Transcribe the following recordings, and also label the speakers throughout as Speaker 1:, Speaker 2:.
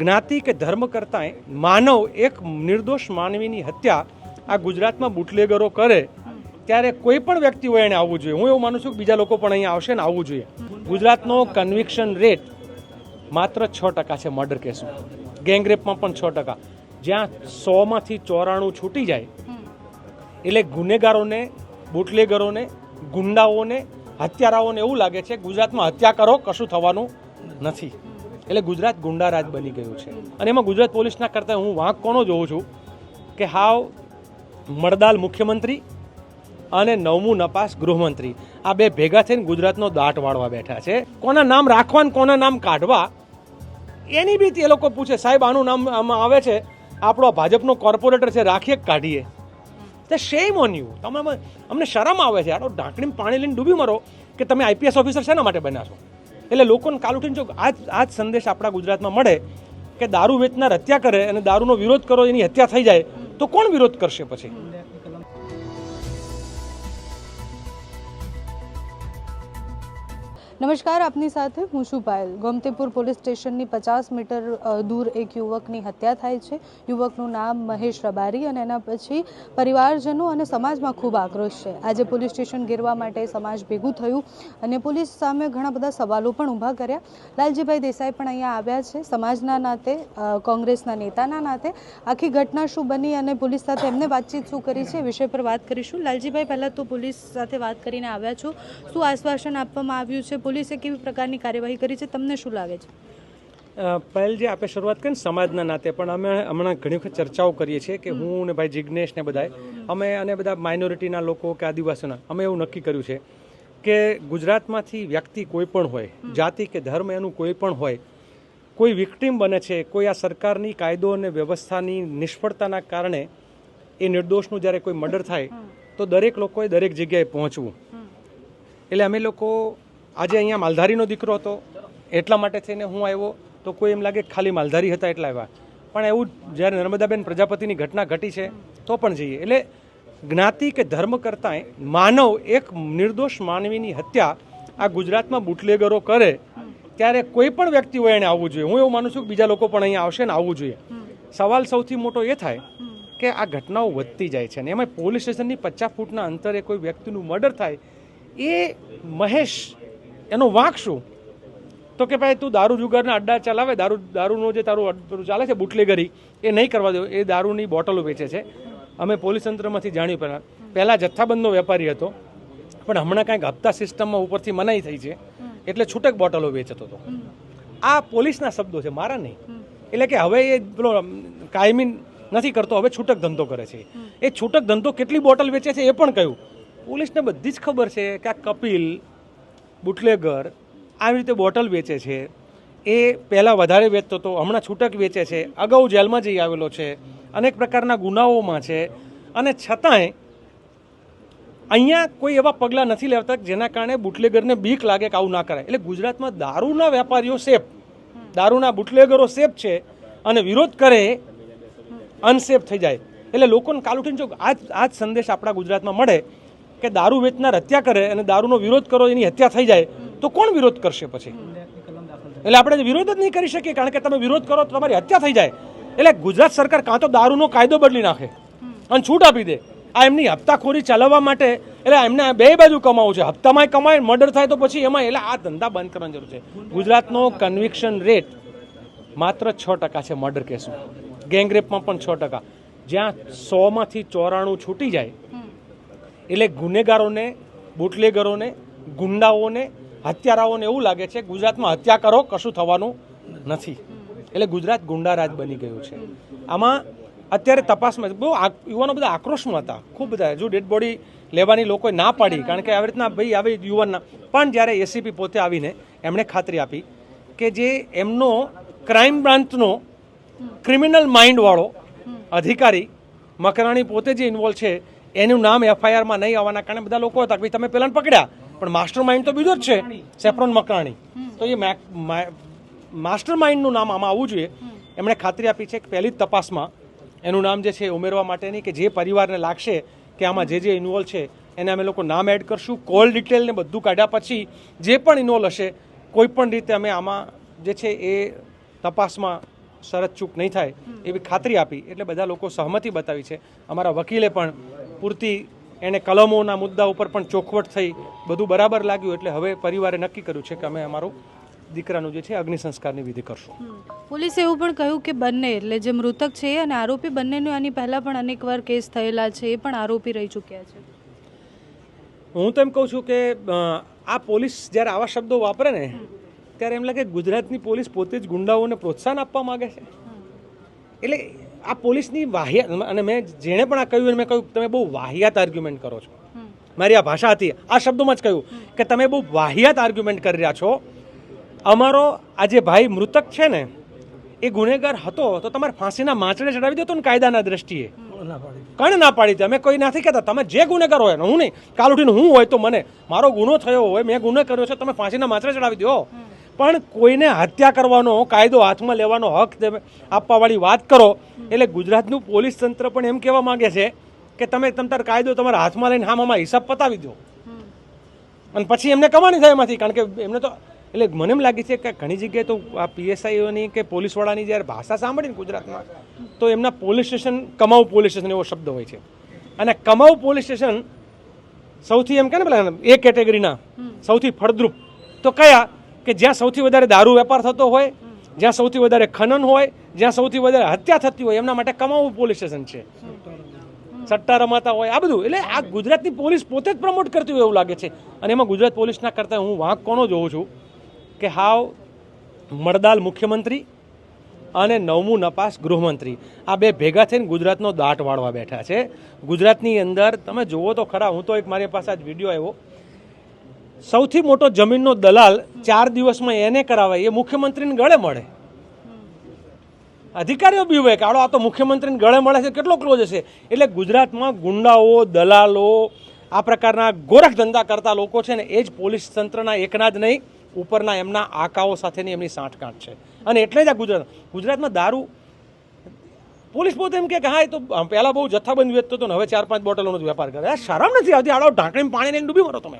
Speaker 1: જ્ઞાતિ કે ધર્મ કરતાંય માનવ એક નિર્દોષ માનવીની હત્યા આ ગુજરાતમાં બુટલેગરો કરે, ત્યારે કોઈ પણ વ્યક્તિ હોય એને આવવું જોઈએ. હું એવું માનું છું કે બીજા લોકો પણ અહીંયા આવશે ને આવવું જોઈએ. ગુજરાતનો કન્વિક્શન રેટ માત્ર છ ટકા છે મર્ડર કેસમાં ગેંગરેપમાં પણ છ ટકા. જ્યાં સોમાંથી ચોરાણું છૂટી જાય, એટલે ગુનેગારોને, બુટલેગરોને, ગુંડાઓને, હત્યારાઓને એવું લાગે છે ગુજરાતમાં હત્યા કરો, કશું થવાનું નથી. એટલે ગુજરાત ગુંડારાજ બની ગયું છે. અને એમાં ગુજરાત પોલીસના કરતાં હું વાંક કોનો જોઉં છું કે હાવ મરદાલ મુખ્યમંત્રી અને નવમું નપાસ ગૃહમંત્રી. આ બે ભેગા થઈને ગુજરાતનો દાટ વાળવા બેઠા છે. કોના નામ રાખવા કોના નામ કાઢવા, એની બી એ લોકો પૂછે, સાહેબ, આનું નામ આમાં આવે છે, આપણો ભાજપનો કોર્પોરેટર છે, રાખીએ કાઢીએ? તે શેમ ઓન યુ તમે અમને શરમ આવે છે. આટલો ઢાંકણીમાં પાણી લઈને ડૂબી મરો કે તમે આઈપીએસ ઓફિસર શેના માટે બન્યા છો? એટલે લોકોને કાલ ઉઠીને જો આ આ જ સંદેશ આપણા ગુજરાતમાં મળે કે દારૂ વેચનાર હત્યા કરે અને દારૂનો વિરોધ કરો, એની હત્યા થઈ જાય, તો કોણ વિરોધ કરશે પછી?
Speaker 2: નમસ્કાર, આપની સાથે હું છું પાયલ. ગોમતીપુર પોલીસ સ્ટેશનની પચાસ મીટર દૂર એક યુવકની હત્યા થાય છે. યુવકનું નામ મહેશ રબારી અને એના પછી પરિવારજનો અને સમાજમાં ખૂબ આક્રોશ છે. આજે પોલીસ સ્ટેશન ઘેરવા માટે સમાજ ભેગું થયું અને પોલીસ સામે ઘણા બધા સવાલો પણ ઊભા કર્યા. લાલજીભાઈ દેસાઈ પણ અહીંયા આવ્યા છે. સમાજના નાતે કોંગ્રેસના નેતાના નાતે આખી ઘટના શું બની અને પોલીસ સાથે એમને વાતચીત શું કરી છે એ વિષય પર વાત કરીશું. લાલજીભાઈ, પહેલાં તો પોલીસ સાથે વાત કરીને આવ્યા છો. શું આશ્વાસન આપવામાં આવ્યું છે પોલીસે કેવી પ્રકારની કાર્યવાહી કરી છે? તમને શું લાગે છે?
Speaker 1: પહેલ જે આપણે શરૂઆત કરી સમાજના નાતે પણ અમે હમણાં ઘણી વખત ચર્ચાઓ કરીએ છીએ કે હું ને ભાઈ જિજ્ઞેશ ને બધાએ અમે અને બધા માઇનોરિટીના લોકો કે આદિવાસીના અમે એવું નક્કી કર્યું છે કે ગુજરાતમાંથી વ્યક્તિ કોઈ પણ હોય જાતિ કે ધર્મ એનું કોઈ પણ હોય કોઈ વિક્ટીમ બને છે કોઈ આ સરકારની કાયદો અને વ્યવસ્થાની નિષ્ફળતાના કારણે એ નિર્દોષનું જ્યારે કોઈ મર્ડર થાય તો દરેક લોકોએ દરેક જગ્યાએ પહોંચવું. એટલે અમે લોકો આજે અહીંયા માલધારીનો દીકરો હતો. એટલા માટે થઈને હું આવ્યો તો કોઈ એમ લાગે ખાલી માલધારી હતા એટલા આવ્યા. પણ એવું જ્યારે નર્મદાબેન પ્રજાપતિની ઘટના ઘટી છે તો પણ જઈએ. એટલે જ્ઞાતિ કે ધર્મ કરતાંય માનવ એક નિર્દોષ માનવીની હત્યા આ ગુજરાતમાં બુટલેગરો કરે ત્યારે કોઈ પણ વ્યક્તિ હોય એને આવવું જોઈએ. હું એવું માનું છું કે બીજા લોકો પણ અહીંયા આવશે ને આવવું જોઈએ. સવાલ સૌથી મોટો એ થાય કે આ ઘટનાઓ વધતી જાય છે અને એમાં પોલીસ સ્ટેશનની પચાસ ફૂટના અંતરે કોઈ વ્યક્તિનું મર્ડર થાય એ મહેશ એનો વાંક શું? તો કે ભાઈ તું દારૂ જુગારના અડ્ડા ચલાવે દારૂ દારૂનો જે તારું અડ્ડું ચાલે છે બુટલેગરી એ નહીં કરવા દો એ દારૂની બોટલો વેચે છે. અમે પોલીસ તંત્રમાંથી જાણ્યું પહેલાં પહેલાં જથ્થાબંધનો વેપારી હતો પણ હમણાં કાંઈક હપ્તા સિસ્ટમમાં ઉપરથી મનાઈ થઈ છે એટલે છૂટક બોટલો વેચતો હતો. આ પોલીસના શબ્દો છે મારા નહીં. એટલે કે હવે એ પેલો કાયમી નથી કરતો હવે છૂટક ધંધો કરે છે. એ છૂટક ધંધો કેટલી બોટલ વેચે છે એ પણ કહ્યું પોલીસને બધી જ ખબર છે કે આ કપિલ બુટલેગર આવી રીતે બોટલ વેચે છે. એ પહેલાં વધારે વેચતો હતો, હમણાં છૂટક વેચે છે. અગાઉ જેલમાં જઈ આવેલો છે. અનેક પ્રકારના ગુનાઓમાં છે. અને છતાંય અહીંયા કોઈ એવા પગલાં નથી લેતા જેના કારણે બુટલેગરને બીક લાગે કે આવું ના કરાય. એટલે ગુજરાતમાં દારૂના વેપારીઓ સેફ. દારૂના બુટલેગરો સેફ છે અને વિરોધ કરે અનસેફ થઈ જાય. એટલે લોકોને કાલ ઉઠીને જો આજ જ સંદેશ આપણા ગુજરાતમાં મળે કે દારૂ વેચનાર હત્યા કરે અને દારૂનો વિરોધ કરો, એની હત્યા થઈ જાય, તો કોણ વિરોધ કરશે પછી? એટલે આપણે વિરોધ જ નહીં કરી શકીએ, કારણ કે તમે વિરોધ કરો તો તમારી હત્યા થઈ જાય. એટલે ગુજરાત સરકાર કાં તો દારૂનો કાયદો બદલી નાખે અને છૂટ આપી દે. આ એમની હપ્તાખોરી ચલાવવા માટે, એટલે એમને બે બાજુ કમાવું છે. હપ્તામાંય કમાય, મર્ડર થાય તો પછી એમાં, એટલે આ ધંધા બંધ કરવાની જરૂર છે. ગુજરાતનો કન્વિક્શન રેટ માત્ર છ ટકા છે મર્ડર કેસમાં ગેંગરેપમાં પણ છ ટકા. જ્યાં સોમાંથી ચોરાણું છૂટી જાય એટલે ગુનેગારોને બુટલેગરોને ગુંડાઓને હત્યારાઓને એવું લાગે છે ગુજરાતમાં હત્યા કરો કશું થવાનું નથી. એટલે ગુજરાત ગુંડારાજ બની ગયું છે. આમાં અત્યારે તપાસમાં બહુ યુવાનો બધા આક્રોશમાં હતા. ખૂબ બધા. હજુ ડેડ બોડી લેવાની લોકોએ ના પાડી કારણ કે આવી રીતના ભાઈ આવી યુવાનના પણ જ્યારે એસીપી પોતે આવીને એમણે ખાતરી આપી કે જે એમનો ક્રાઇમ બ્રાન્ચનો ક્રિમિનલ માઇન્ડવાળો અધિકારી મકરાણી પોતે જે ઇન્વોલ્વ છે એનું નામ એફઆઈઆરમાં નહીં આવવાના કારણે બધા લોકો હતા કે તમે પેલાને પકડ્યા. પણ માસ્ટર માઇન્ડ તો બીજો જ છે, સેફ્રોન મકરાણી તો એ માસ્ટર માઇન્ડનું નામ આમાં આવવું જોઈએ. એમણે ખાતરી આપી છે કે પહેલી જ તપાસમાં એનું નામ જે છે ઉમેરવા માટેની કે જે પરિવારને લાગશે કે આમાં જે જે ઇન્વોલ્વ છે, એને અમે લોકો નામ એડ કરશું. કોલ ડિટેલ ને બધું કાઢ્યા પછી જે પણ ઇન્વોલ્વ હશે, કોઈ પણ રીતે અમે આમાં જે છે એ તપાસમાં શરત ચૂક નહીં થાય એવી ખાતરી આપી. એટલે બધા લોકો સહમતિ બતાવી છે. અમારા વકીલે પણ પૂરતી એને કલમોના મુદ્દા ઉપર પણ ચોખવટ થઈ બધું બરાબર લાગ્યું એટલે હવે પરિવારે નક્કી કર્યું છે કે અમે અમારું દીકરાનું જે છે અગ્નિ સંસ્કારની વિધિ કરશું.
Speaker 2: પોલીસે એવું પણ કહ્યું કે બંને એટલે જે મૃતક છે અને આરોપી બંનેનો આની પહેલાં પણ અનેકવાર કેસ થયેલા છે એ પણ આરોપી રહી ચૂક્યા છે.
Speaker 1: હું તો એમ કહું છું કે આ પોલીસ જ્યારે આવા શબ્દો વાપરે ને ત્યારે એમ લાગે ગુજરાતની પોલીસ પોતે જ ગુંડાઓને પ્રોત્સાહન આપવા માંગે છે. એટલે આ પોલીસની વાહિયાત અને મેં જેણે પણ આ કહ્યું મેં કહ્યું તમે બહુ વાહિયાત આર્ગ્યુમેન્ટ કરો છો. મારી આ ભાષા હતી. આ શબ્દોમાં જ કહ્યું કે તમે બહુ વાહિયાત આર્ગ્યુમેન્ટ કરી રહ્યા છો. અમારો આ જે ભાઈ મૃતક છે ને એ ગુનેગાર હતો તો તમારે ફાંસીના માચડે ચડાવી દો તો ને કાયદાના દ્રષ્ટિએ. કણ ના પાડી હતી અમે કોઈ નથી કહેતા. તમે જે ગુનેગાર હોય હું નહીં. કાલ ઉઠીને હું હોય તો મને. મારો ગુનો થયો હોય મેં ગુનો કર્યો છે તમે ફાંસીના માચડે ચડાવી દો. પણ કોઈને હત્યા કરવાનો કાયદો હાથમાં લેવાનો હક આપવાવાળી વાત કરો. એટલે ગુજરાતનું પોલીસ તંત્ર પણ એમ કહેવા માંગે છે કે તમે તમ તાર કાયદો તમારા હાથમાં લઈને હામામાં હિસાબ પતાવી દો. અને પછી એમને કમાણી થાય એમાંથી કારણ કે એમને તો એટલે મને એમ લાગે છે કે ઘણી જગ્યાએ તો આ પીએસઆઈઓની કે પોલીસવાળાની જ્યારે ભાષા સાંભળીને ગુજરાતમાં તો એમના પોલીસ સ્ટેશન કમાઉ પોલીસ સ્ટેશન એવો શબ્દ હોય છે. અને કમાઉ પોલીસ સ્ટેશન સૌથી એમ કે ને પેલા એ કેટેગરીના સૌથી ફળદ્રુપ. તો કયા? કે જ્યાં સૌથી વધારે દારૂ વેપાર થતો હોય જ્યાં સૌથી વધારે ખનન હોય જ્યાં સૌથી વધારે હત્યા થતી હોય એમના માટે કમાવું પોલીસ સ્ટેશન છે. સટ્ટા રમાતા હોય આ બધું. એટલે આ ગુજરાતની પોલીસ પોતે જ પ્રમોટ કરતી હોય એવું લાગે છે. અને એમાં ગુજરાત પોલીસના કરતાં હું વાંક કોનો જોઉં છું કે હાવ મળદાલ મુખ્યમંત્રી અને નવમું નપાસ ગૃહમંત્રી. આ બે ભેગા થઈને ગુજરાતનો દાટ વાળવા બેઠા છે. ગુજરાતની અંદર તમે જુઓ તો ખરા હું તો એક મારી પાસે આજ વીડિયો આવ્યો. સૌથી મોટો જમીનનો દલાલ ચાર દિવસમાં એને કરાવાય, એ મુખ્યમંત્રીને ગળે મળે. અધિકારીઓ બી હોય કે આડો આ તો મુખ્યમંત્રીને ગળે મળે છે, કેટલો ક્લોઝ હશે? એટલે ગુજરાતમાં ગુંડાઓ, દલાલો, આ પ્રકારના ગોરખ ધંધા કરતા લોકો છે ને, એ જ પોલીસ તંત્રના એકના જ નહીં, ઉપરના એમના આકાઓ સાથેની એમની સાંઠગાંઠ છે. અને એટલે જ આ ગુજરાત, ગુજરાતમાં દારૂ, પોલીસ પોતે એમ કે હા, એ તો પહેલાં બહુ જથ્થાબંધ વેચતો હતો ને, હવે ચાર પાંચ બોટલોનો જ વેપાર કરે. શરમ નથી આવતી? આડો ઢાંકણીમાં પાણી લઈને ડૂબી મરો તમે.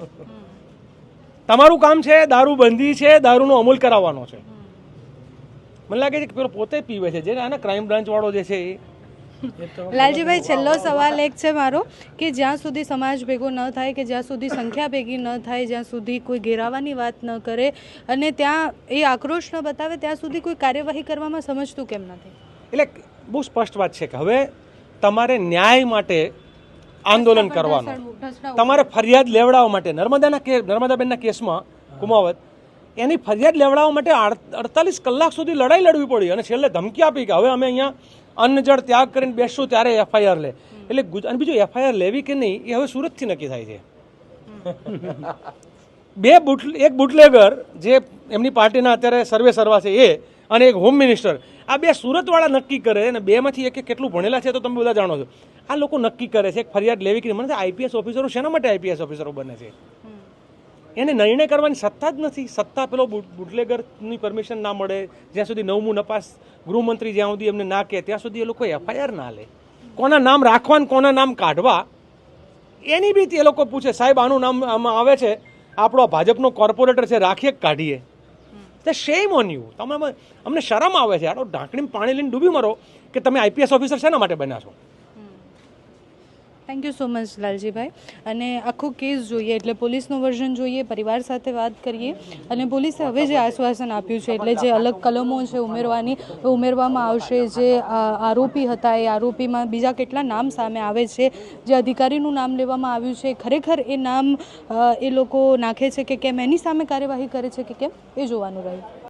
Speaker 1: તમારું કામ છે દારૂ બંધી છે દારૂનો અમૂલ કરાવવાનો છે. મને લાગે છે કે પેલો પોતે પીવે છે જે આને ક્રાઇમ બ્રાન્ચ વાળો જે છે એ.
Speaker 2: લાલજીભાઈ છેલ્લો સવાલ એક છે મારો કે જ્યાં સુધી સમાજ ભેગો ન થાય કે જ્યાં સુધી સંખ્યા ભેગી ન થાય જ્યાં સુધી કોઈ ઘેરાવાની વાત ન કરે અને ત્યાં એ આક્રોશ ન બતાવે ત્યાં સુધી કોઈ કાર્યવાહી કરવામાં સમજતું કેમ નથી?
Speaker 1: એટલે બહુ સ્પષ્ટ વાત છે કે હવે તમારે ન્યાય માટે આંદોલન કરવાનું. તમારે ફરિયાદ લેવડાવવા માટે નર્મદાના કે નર્મદાબેનના કેસમાં કુમાવત એની ફરિયાદ લેવડાવવા માટે અડતાલીસ કલાક સુધી લડાઈ લડવી પડી અને છેલ્લે ધમકી આપી કે હવે અમે અહીંયા અન્ન જળ ત્યાગ કરીને બેસશું ત્યારે એફઆઈઆર લે. એટલે અને બીજું એફઆઈઆર લેવી કે નહીં એ હવે સુરતથી નક્કી થાય છે. બે બુટ એક બુટલેગર જે એમની પાર્ટીના અત્યારે સર્વે સર્વા છે એ અને એક હોમ મિનિસ્ટર આ બે સુરતવાળા નક્કી કરે અને બેમાંથી એક કેટલું ભણેલા છે તો તમે બધા જાણો છો. આ લોકો નક્કી કરે છે એક ફરિયાદ લેવી કે. મને આઈપીએસ ઓફિસરો શેના માટે આઈપીએસ ઓફિસરો બને છે? એને નિર્ણય કરવાની સત્તા જ નથી. સત્તા પેલો બુટ- બુટલેગરની પરમિશન ના મળે. જ્યાં સુધી નવમું નપાસ ગૃહમંત્રી જ્યાં સુધી એમને ના કહે ત્યાં સુધી એ લોકો એફઆઈઆર ના લે. કોના નામ રાખવા ને કોના નામ કાઢવા એની બી એ લોકો પૂછે. સાહેબ આનું નામ આમાં આવે છે? આપણો ભાજપનો કોર્પોરેટર છે રાખીએ કાઢીએ? તે શેમ ઓન યુ તમે અમને શરમ આવે છે. આડો ઢાંકણીમાં પાણી લઈને ડૂબી મરો કે તમે આઈપીએસ ઓફિસર શેના માટે બન્યા છો?
Speaker 2: Thank you so much Laljibhai. અને આખો કેસ જોઈએ, એટલે પોલીસનું વર્ઝન જોઈએ, પરિવાર સાથે વાત કરીએ. અને પોલીસે હવે જે આશ્વાસન આપ્યું છે, એટલે જે અલગ કલમો છે ઉમેરવાની ઉમેરવામાં આવશે. જે આરોપી હતા, એ આરોપીમાં બીજા કેટલા નામ સામે આવે છે, જે અધિકારીનું નામ લેવામાં આવ્યું છે, ખરેખર એ નામ એ લોકો નાખે છે કે કેમ? એની સામે કાર્યવાહી કરે છે કે કેમ? એ જોવાનું રહ્યું.